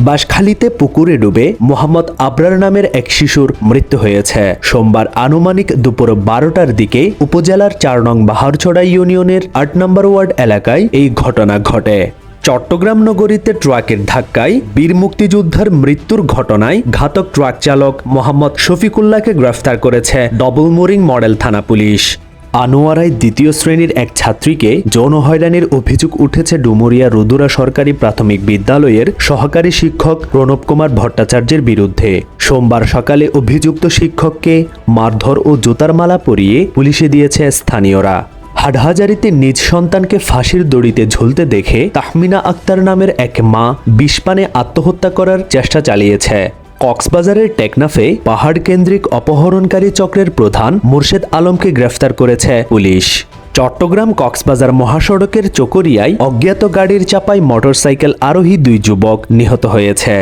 বাঁশখালীতে পুকুরে ডুবে মোহাম্মদ আবরার নামের এক শিশুর মৃত্যু হয়েছে। সোমবার আনুমানিক দুপুর বারোটার দিকে উপজেলার চার নং বাহারছড়া ইউনিয়নের আট নম্বর ওয়ার্ড এলাকায় এই ঘটনা ঘটে। চট্টগ্রাম নগরীতে ট্রাকের ধাক্কায় বীর মুক্তিযোদ্ধার মৃত্যুর ঘটনায় ঘাতক ট্রাক চালক মোহাম্মদ শফিকুল্লাহকে গ্রেফতার করেছে ডবল মোরিং মডেল থানা পুলিশ। আনোয়ারায় দ্বিতীয় শ্রেণির এক ছাত্রীকে যৌন হয়রানির অভিযোগ উঠেছে ডুমুরিয়া রুদুরা সরকারি প্রাথমিক বিদ্যালয়ের সহকারী শিক্ষক প্রণব কুমার ভট্টাচার্যের বিরুদ্ধে। সোমবার সকালে অভিযুক্ত শিক্ষককে মারধর ও জুতার মালা পরিয়ে পুলিশে দিয়েছে স্থানীয়রা। হাটহাজারিতে নিজ সন্তানকে ফাঁসির দড়িতে ঝুলতে দেখে তাহমিনা আক্তার নামের এক মা বিষপানে আত্মহত্যা করার চেষ্টা চালিয়েছে। কক্সবাজারের টেকনাফে পাহাড় কেন্দ্রিক অপহরণকারী চক্রের প্রধান মুর্শেদ আলমকে গ্রেফতার করেছে পুলিশ। চট্টগ্রাম কক্সবাজার মহাসড়কের চকরিয়ায় অজ্ঞাত গাড়ির চাপায় মোটরসাইকেল আরোহী দুই যুবক নিহত হয়েছে।